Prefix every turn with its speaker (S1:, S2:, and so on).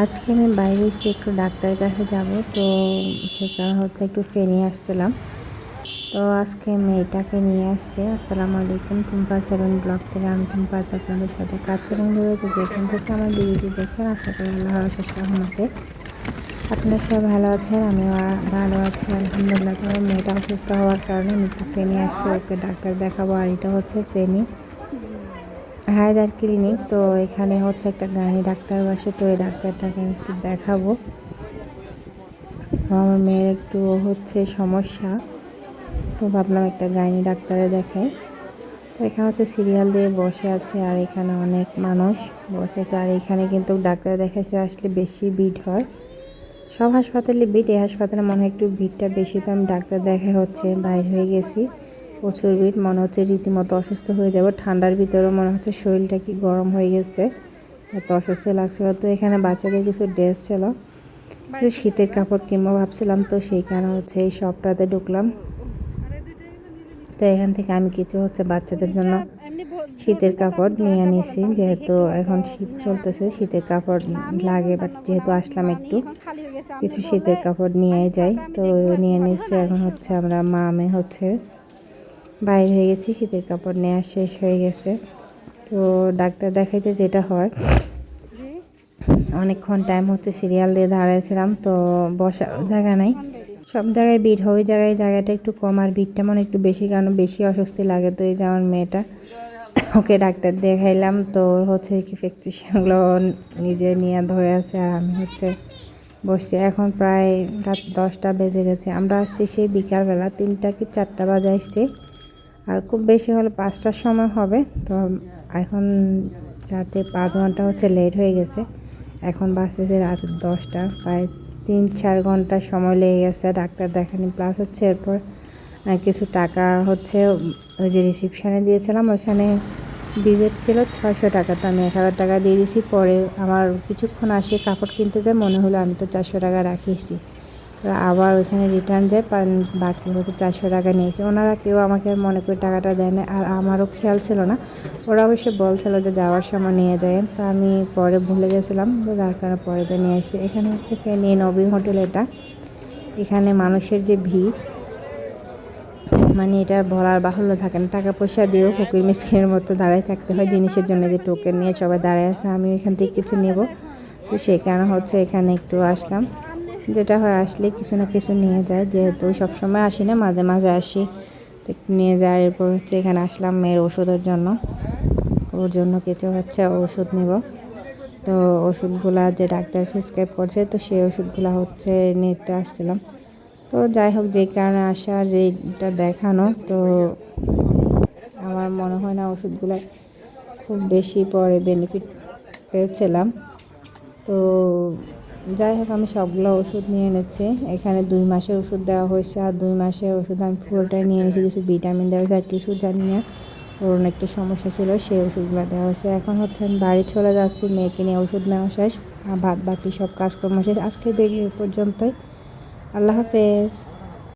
S1: আজকে আমি বাইরে এসে একটু ডাক্তারের কাছে যাব, তো সে কারণে হচ্ছে একটু ফেনি আসছিলাম। তো আজকে মেয়েটাকে নিয়ে আসছে। আসসালামু আলাইকুম, টুম্পা সেভেন ব্লক থেকে আমি টুম্পা আপনাদের সাথে কাজ এবং তো যেখান থেকে আমার ভিডিওটি দেখছেন, আশা করি আল্লাহ শেষ রহমতে আপনার সবাই ভালো আছেন আমি ভালো আছি, আলহামদুলিল্লাহ। তো মেয়েটা অসুস্থ হওয়ার কারণে আমি একটু ফেনি আসছে, ওকে ডাক্তার দেখাবো। আর এটা হচ্ছে ফেনি হায়দার ক্লিনিক, তো এখানে হচ্ছে একটা গাড়ি ডাক্তার বসে, তো এই ডাক্তারটাকে আমি একটু দেখাবো। আমার মেয়ের একটু হচ্ছে সমস্যা, তো ভাবলাম একটা গাইনি ডাক্তারে দেখাই। তো এখানে হচ্ছে সিরিয়াল দিয়ে বসে আছে, আর এখানে অনেক মানুষ বসে আছে, আর এখানে কিন্তু ডাক্তার দেখাচ্ছে আসলে বেশি ভিড় হয়। সব হাসপাতালে ভিড়, এই হাসপাতালে মনে হয় একটু ভিড়টা বেশি, তো আমি ডাক্তার দেখা হচ্ছে, বাইর হয়ে গেছি। প্রচুর ভিড়, মনে হচ্ছে রীতিমতো অসুস্থ হয়ে যাব। ঠান্ডার ভিতরেও মনে হচ্ছে শরীরটা কি গরম হয়ে গেছে। এত অসুস্থ লাগছিল। তো এখানে বাচ্চাদের কিছু ড্রেস ছিল শীতের কাপড় কিনবো ভাবছিলাম। তো সেই কারণে হচ্ছে এই শপটাতে ঢুকলাম। তো এখান থেকে আমি কিছু হচ্ছে বাচ্চাদের জন্য শীতের কাপড় নিয়ে নিয়েছি যেহেতু এখন শীত চলতেছে, শীতের কাপড় লাগে বাট যেহেতু আসলাম একটু, কিছু শীতের কাপড় নিয়ে যাই। তো নিয়ে নিচ্ছি এখন হচ্ছে আমরা মা হচ্ছে বাইর হয়ে গেছি, শীতের কাপড় নেওয়া শেষ হয়ে গেছে। তো ডাক্তার দেখাইতে যেটা হয়, অনেকক্ষণ টাইম হচ্ছে সিরিয়াল দিয়ে দাঁড়িয়েছিলাম তো বসার জায়গা নাই। সব জায়গায় ভিড় হয়, ওই জায়গায় জায়গাটা একটু কম আর ভিড়টা মানে একটু বেশি, কারণ বেশি অস্বস্তি লাগে তো এই যে আমার মেয়েটা। ওকে ডাক্তার দেখাইলাম, তো হচ্ছে কি প্রেসক্রিপশানগুলো নিজে নিয়ে ধরে আছে আর আমি হচ্ছে বসছি। এখন প্রায় রাত দশটা বেজে গেছে, আমরা আসছি সেই বিকালবেলা, তিনটা কি চারটা বাজে আসছি। আর খুব বেশি হলে পাঁচটার সময় হবে। তো এখন চারটে পাঁচ ঘণ্টা হচ্ছে লেট হয়ে গেছে। এখন বাঁচতেছে রাত দশটা, প্রায় তিন চার ঘণ্টা সময় লেগে গেছে। ডাক্তার দেখানি প্লাস হচ্ছে এরপর কিছু টাকা হচ্ছে, ওই যে রিসিপশানে দিয়েছিলাম, ওইখানে ভিজিট ছিল ছয়শো টাকা। তো আমি এক হাজার টাকা দিয়ে দিয়েছি, পরে আমার কিছুক্ষণ আসে কাপড় কিনতে যায়, মনে হলো আমি তো চারশো টাকা রাখিয়েছি। আবার ওইখানে রিটার্ন যায় বাকি হচ্ছে চারশো টাকা নিয়েছে। ওনারা কেউ আমাকে মনে করে টাকাটা দেয় না আর আমারও খেয়াল ছিল না। ওরা অবশ্য বলছিল যে যাওয়ার সময় নিয়ে যায়। তো আমি পরে ভুলে গেছিলাম যার কারণে পরে যে নিয়ে এসেছি এখানে হচ্ছে নিয়ে নবী হোটেল এটা। এখানে মানুষের যে ভিড় মানে এটা বলার বাহুল্য থাকে না। টাকা পয়সা দিয়েও ফকির মিসকিনের মতো দাঁড়ায় থাকতে হয়, জিনিসের জন্য যে টোকেন নিয়ে সবাই দাঁড়ায় আছে আমি এখান থেকে কিছু নেব। তো সেই কারণে হচ্ছে এখানে একটু আসলাম। যেটা হয় আসলে কিছু না কিছু নিয়ে যায়, যেহেতু সবসময় আসি না, মাঝে মাঝে আসি। তো নিয়ে যায় এরপর হচ্ছে এখানে আসলাম মেয়ের ওষুধের জন্য। ওর জন্য কিছু হচ্ছে ওষুধ নেব। তো ওষুধগুলা যে ডাক্তার প্রেসক্রাইব করছে, তো সেই ওষুধগুলো হচ্ছে নিতে আসছিলাম। তো যাই হোক যে কারণে আসা যেটা দেখানো, তো আমার মনে হয় না ওষুধগুলো খুব বেশি পরে বেনিফিট পেয়েছিলাম। তো যাই হোক, আমি সবগুলো ওষুধ নিয়ে এনেছি। এখানে দুই মাসের ওষুধ দেওয়া হয়েছে, আর দুই মাসের ওষুধ আমি পুরোটাই নিয়ে এনেছি, কিছু ভিটামিন দেওয়া হয়েছে, আর কিছু জানি না। ওর একটু সমস্যা ছিল, সেই ওষুধগুলো দেওয়া হয়েছে। এখন হচ্ছে আমি বাড়ি চলে যাচ্ছি, মেয়েকে নিয়ে ওষুধ নেওয়া শেষ ভাত বাকি সব কাজকর্ম শেষ। আজকে বেরিয়ে পর্যন্তই। আল্লাহ হাফেজ।